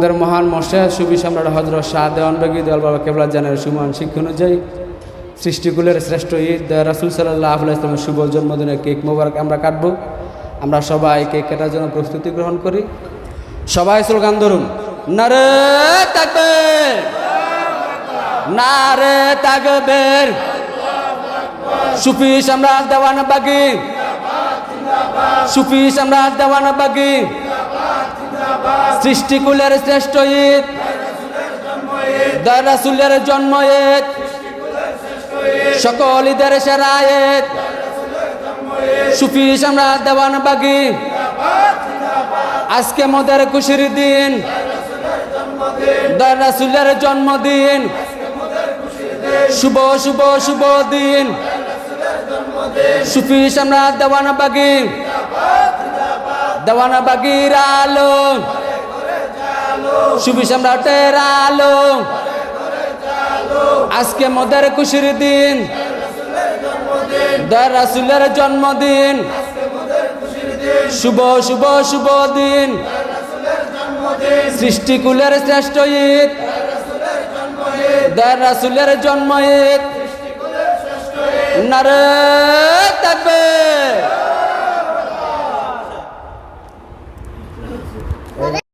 আমাদের মহান মশা সুবি সম্রাট হজরত শাহ দেওয়ান বেগি দেওয়াল বাবা কেবলা জানের সুমান শিক্ষা অনুযায়ী সৃষ্টিকুলের শ্রেষ্ঠ ঈদ রাসুল সাল্লাহ ইসলামের শুভ জন্মদিনের কেক মোবারক আমরা কাটব। আমরা সবাই কেক কাটার জন্য প্রস্তুতি গ্রহণ করি। সবাই স্লোগান ধরুন। নারে তাকবের। নারে তাকবের। সুফি সম্রাট দেওয়ান বাগি সুফি সম্রাট দেওয়ান বাগি সৃষ্টিকুলের শ্রেষ্ঠ ঈদ। রাসুলের জন্ম ঈদ। সকল ঈদের সেরা ঈদ। সুফি সম্রাট দেওয়ান বাগি। আজকে মোদের খুশির দিন। রাসুলের জন্মদিন। শুভ শুভ শুভ দিন। সুফি সম্রাট দেওয়ান বাগি। দেওয়ান বাগির আলো সুফি সম্রাটের আলো আজকে মোদের খুশির দিন। রাসুলের জন্মদিন। শুভ শুভ শুভ দিন। সৃষ্টিকুলের শ্রেষ্ঠ ঈদ। দয়ার রাসুলের জন্ম ঈদ। নারে